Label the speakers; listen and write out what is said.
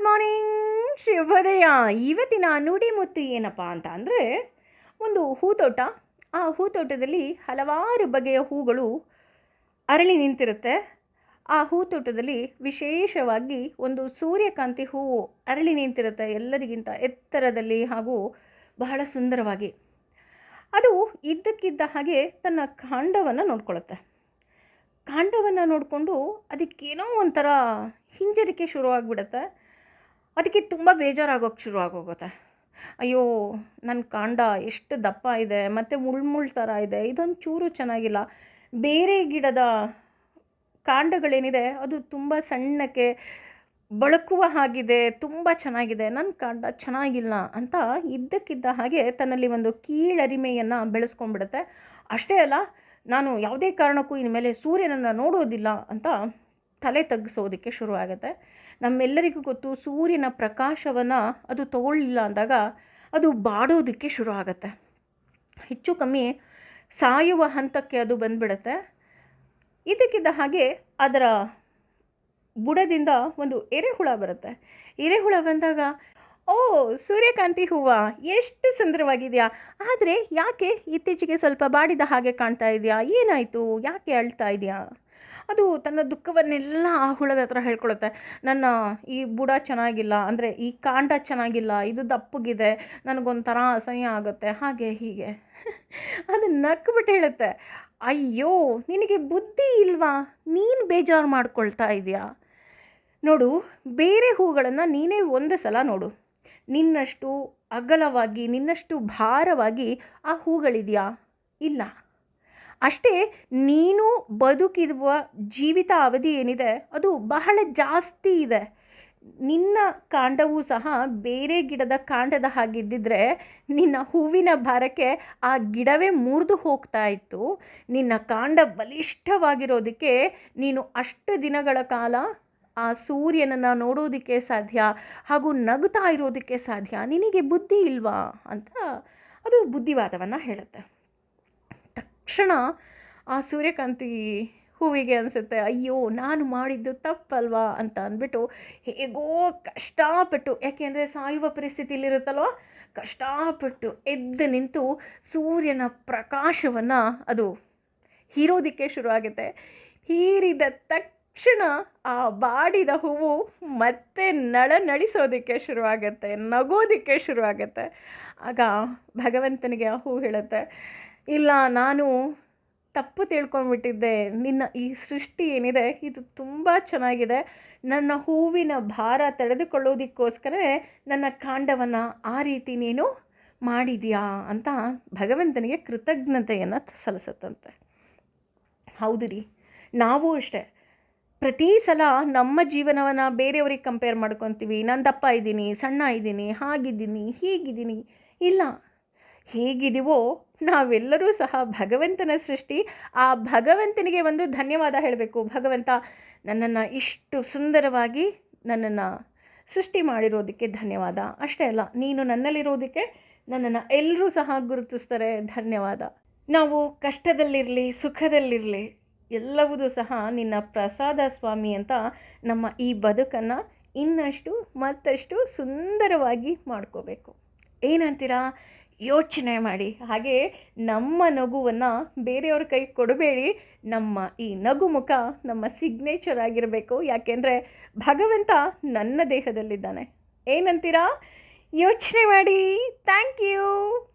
Speaker 1: Good morning ಶುಭೋದಯ. ಇವತ್ತಿನ ನುಡಿಮುತ್ತು ಏನಪ್ಪ ಅಂತ ಅಂದರೆ ಒಂದು ಹೂತೋಟ. ಆ ಹೂತೋಟದಲ್ಲಿ ಹಲವಾರು ಬಗೆಯ ಹೂಗಳು ಅರಳಿ ನಿಂತಿರುತ್ತೆ. ಆ ಹೂತೋಟದಲ್ಲಿ ವಿಶೇಷವಾಗಿ ಒಂದು ಸೂರ್ಯಕಾಂತಿ ಹೂವು ಅರಳಿ ನಿಂತಿರುತ್ತೆ ಎಲ್ಲರಿಗಿಂತ ಎತ್ತರದಲ್ಲಿ ಹಾಗೂ ಬಹಳ ಸುಂದರವಾಗಿ. ಅದು ಇದ್ದಕ್ಕಿದ್ದ ಹಾಗೆ ತನ್ನ ಕಾಂಡವನ್ನು ನೋಡ್ಕೊಳ್ಳುತ್ತೆ ಕಾಂಡವನ್ನು ನೋಡಿಕೊಂಡು ಅದಕ್ಕೇನೋ ಒಂಥರ ಹಿಂಜರಿಕೆ ಶುರುವಾಗ್ಬಿಡುತ್ತೆ. ಅದಕ್ಕೆ ತುಂಬ ಬೇಜಾರಾಗೋಕ್ಕೆ ಶುರು ಆಗೋಗುತ್ತೆ. ಅಯ್ಯೋ ನನ್ನ ಕಾಂಡ ಎಷ್ಟು ದಪ್ಪ ಇದೆ, ಮತ್ತು ಮುಳ್ಮುಳ್ ಥರ ಇದೆ, ಇದೊಂದು ಚೂರು ಚೆನ್ನಾಗಿಲ್ಲ. ಬೇರೆ ಗಿಡದ ಕಾಂಡಗಳೇನಿದೆ, ಅದು ತುಂಬ ಸಣ್ಣಕ್ಕೆ ಬಳಕುವ ಹಾಗಿದೆ, ತುಂಬ ಚೆನ್ನಾಗಿದೆ ನನ್ನ ಕಾಂಡ ಚೆನ್ನಾಗಿಲ್ಲ ಅಂತ ಇದ್ದಕ್ಕಿದ್ದ ಹಾಗೆ ತನ್ನಲ್ಲಿ ಒಂದು ಕೀಳರಿಮೆಯನ್ನು ಬೆಳೆಸ್ಕೊಂಡ್ಬಿಡುತ್ತೆ. ಅಷ್ಟೇ ಅಲ್ಲ, ನಾನು ಯಾವುದೇ ಕಾರಣಕ್ಕೂ ಇನ್ಮೇಲೆ ಸೂರ್ಯನನ್ನು ನೋಡೋದಿಲ್ಲ ಅಂತ ತಲೆ ತಗ್ಗಿಸೋದಕ್ಕೆ ಶುರುವಾಗುತ್ತೆ. ನಮ್ಮೆಲ್ಲರಿಗೂ ಗೊತ್ತು ಸೂರ್ಯನ ಪ್ರಕಾಶವನ್ನು ಅದು ತಗೊಳ್ಳಿಲ್ಲ ಅಂದಾಗ ಅದು ಬಾಡೋದಕ್ಕೆ ಶುರು ಆಗುತ್ತೆ. ಹೆಚ್ಚು ಕಮ್ಮಿ ಸಾಯುವ ಹಂತಕ್ಕೆ ಅದು ಬಂದ್ಬಿಡುತ್ತೆ. ಇದಕ್ಕಿದ್ದ ಹಾಗೆ ಅದರ ಬುಡದಿಂದ ಒಂದು ಎರೆಹುಳ ಬರುತ್ತೆ. ಎರೆಹುಳ ಬಂದಾಗ, ಓ, ಸೂರ್ಯಕಾಂತಿ ಹೂವು, ಎಷ್ಟು ಸುಂದರವಾಗಿದೆಯಾ. ಆದರೆ ಯಾಕೆ ಇತ್ತೀಚೆಗೆ ಸ್ವಲ್ಪ ಬಾಡಿದ ಹಾಗೆ ಕಾಣ್ತಾ ಇದೆಯಾ? ಏನಾಯಿತು? ಯಾಕೆ ಅಳ್ತಾ ಇದೆಯಾ? ಅದು ತನ್ನ ದುಃಖವನ್ನೆಲ್ಲ ಆ ಹುಳದ ಹತ್ರ ಹೇಳ್ಕೊಳುತ್ತೆ. ನನ್ನ ಈ ಬುಡ ಚೆನ್ನಾಗಿಲ್ಲ, ಅಂದರೆ ಈ ಕಾಂಡ ಚೆನ್ನಾಗಿಲ್ಲ, ಇದು ದಪ್ಪಗಿದೆ ನನಗೊಂಥರ ಅಸಹ್ಯ ಆಗುತ್ತೆ, ಹಾಗೆ ಹೀಗೆ. ಅದು ನಕ್ಬಿಟ್ಟು ಹೇಳುತ್ತೆ, ಅಯ್ಯೋ, ನಿನಗೆ ಬುದ್ಧಿ ಇಲ್ವಾ? ನೀನು ಬೇಜಾರು ಮಾಡ್ಕೊಳ್ತಾ ಇದೆಯಾ? ನೋಡು, ಬೇರೆ ಹೂಗಳನ್ನು ನೀನೇ ಒಂದು ಸಲ ನೋಡು. ನಿನ್ನಷ್ಟು ಅಗಲವಾಗಿ, ನಿನ್ನಷ್ಟು ಭಾರವಾಗಿ ಆ ಹೂಗಳಿದೆಯಾ? ಇಲ್ಲ. ಅಷ್ಟೇ ನೀನು ಬದುಕಿರುವ ಜೀವಿತ ಅವಧಿ ಏನಿದೆ, ಅದು ಬಹಳ ಜಾಸ್ತಿ ಇದೆ. ನಿನ್ನ ಕಾಂಡವೂ ಸಹ ಬೇರೆ ಗಿಡದ ಕಾಂಡದ ಹಾಗಿದ್ದಿದ್ರೆ ನಿನ್ನ ಹೂವಿನ ಭಾರಕ್ಕೆ ಆ ಗಿಡವೇ ಮುರಿದು ಹೋಗ್ತಾ ಇತ್ತು. ನಿನ್ನ ಕಾಂಡ ಬಲಿಷ್ಠವಾಗಿರೋದಕ್ಕೆ ನೀನು ಅಷ್ಟು ದಿನಗಳ ಕಾಲ ಆ ಸೂರ್ಯನನ್ನು ನೋಡೋದಕ್ಕೆ ಸಾಧ್ಯ ಹಾಗೂ ನಗುತ್ತಾ ಇರೋದಕ್ಕೆ ಸಾಧ್ಯ? ನಿನಗೆ ಬುದ್ಧಿ ಇಲ್ವಾ ಅಂತ ಅದು ಬುದ್ಧಿವಾದವನ್ನು ಹೇಳುತ್ತೆ. ತಕ್ಷಣ ಆ ಸೂರ್ಯಕಾಂತಿ ಹೂವಿಗೆ ಅನಿಸುತ್ತೆ, ಅಯ್ಯೋ, ನಾನು ಮಾಡಿದ್ದು ತಪ್ಪಲ್ವಾ? ಅಂತ ಅಂದ್ಬಿಟ್ಟು ಹೇಗೋ ಕಷ್ಟಪಟ್ಟು ಯಾಕೆಂದರೆ ಸಾಯುವ ಪರಿಸ್ಥಿತಿಲಿರುತ್ತಲ್ವ ಕಷ್ಟಪಟ್ಟು ಎದ್ದು ನಿಂತು ಸೂರ್ಯನ ಪ್ರಕಾಶವನ್ನು ಅದು ಹೀರೋದಕ್ಕೆ ಶುರುವಾಗುತ್ತೆ. ಹೀರಿದ ತಕ್ಷಣ ಆ ಬಾಡಿದ ಹೂವು ಮತ್ತೆ ನಳನಳಿಸೋದಕ್ಕೆ ಶುರುವಾಗುತ್ತೆ, ನಗೋದಕ್ಕೆ ಶುರುವಾಗುತ್ತೆ. ಆಗ ಭಗವಂತನಿಗೆ ಆ ಹೂ ಹೇಳುತ್ತೆ ಇಲ್ಲ, ನಾನು ತಪ್ಪು ತಿಳ್ಕೊಂಡ್ಬಿಟ್ಟಿದ್ದೆ. ನಿನ್ನ ಈ ಸೃಷ್ಟಿ ಏನಿದೆ, ಇದು ತುಂಬ ಚೆನ್ನಾಗಿದೆ. ನನ್ನ ಹೂವಿನ ಭಾರ ತಡೆದುಕೊಳ್ಳೋದಕ್ಕೋಸ್ಕರ ನನ್ನ ಕಾಂಡವನ್ನು ಆ ರೀತಿ ನೀನು ಮಾಡಿದ್ಯಾ ಅಂತ ಭಗವಂತನಿಗೆ ಕೃತಜ್ಞತೆಯನ್ನು ಸಲ್ಲಿಸುತ್ತಂತೆ. ಹೌದು ರೀ. ನಾವು ಅಷ್ಟೇ. ಪ್ರತಿ ಸಲ ನಮ್ಮ ಜೀವನವನ್ನು ಬೇರೆಯವ್ರಿಗೆ ಕಂಪೇರ್ ಮಾಡ್ಕೊತೀವಿ. ನಾನು ದಪ್ಪ ಇದ್ದೀನಿ, ಸಣ್ಣ ಇದ್ದೀನಿ, ಹಾಗಿದ್ದೀನಿ, ಹೀಗಿದ್ದೀನಿ. ಇಲ್ಲ ಹೇಗಿದೀವೋ ನಾವೆಲ್ಲರೂ ಸಹ ಭಗವಂತನ ಸೃಷ್ಟಿ, ಆ ಭಗವಂತನಿಗೆ ಒಂದು ಧನ್ಯವಾದ ಹೇಳಬೇಕು. ಭಗವಂತ ನನ್ನನ್ನು ಇಷ್ಟು ಸುಂದರವಾಗಿ ನನ್ನನ್ನು ಸೃಷ್ಟಿ ಮಾಡಿರೋದಕ್ಕೆ ಧನ್ಯವಾದ. ಅಷ್ಟೇ ಅಲ್ಲ, ನೀನು ನನ್ನಲ್ಲಿರೋದಕ್ಕೆ ನನ್ನನ್ನು ಎಲ್ಲರೂ ಸಹ ಗುರುತಿಸ್ತಾರೆ. ಧನ್ಯವಾದ. ನಾವು ಕಷ್ಟದಲ್ಲಿರಲಿ, ಸುಖದಲ್ಲಿರಲಿ ಎಲ್ಲವೂ ಸಹ ನಿನ್ನ ಪ್ರಸಾದ ಸ್ವಾಮಿ ಅಂತ ನಮ್ಮ ಈ ಬದುಕನ್ನು ಇನ್ನಷ್ಟು ಮತ್ತಷ್ಟು ಸುಂದರವಾಗಿ ಮಾಡ್ಕೋಬೇಕು. ಏನಂತೀರಾ? ಯೋಚನೆ ಮಾಡಿ. ಹಾಗೆ ನಮ್ಮ ನಗುವನ್ನು ಬೇರೆಯವ್ರ ಕೈ ಕೊಡಬೇಡಿ. ನಮ್ಮ ಈ ನಗು ಮುಖ ನಮ್ಮ ಸಿಗ್ನೇಚರ್ ಆಗಿರಬೇಕು. ಯಾಕೆಂದರೆ ಭಗವಂತ ನನ್ನ ದೇಹದಲ್ಲಿದ್ದಾನೆ. ಏನಂತೀರಾ? ಯೋಚನೆ ಮಾಡಿ. Thank you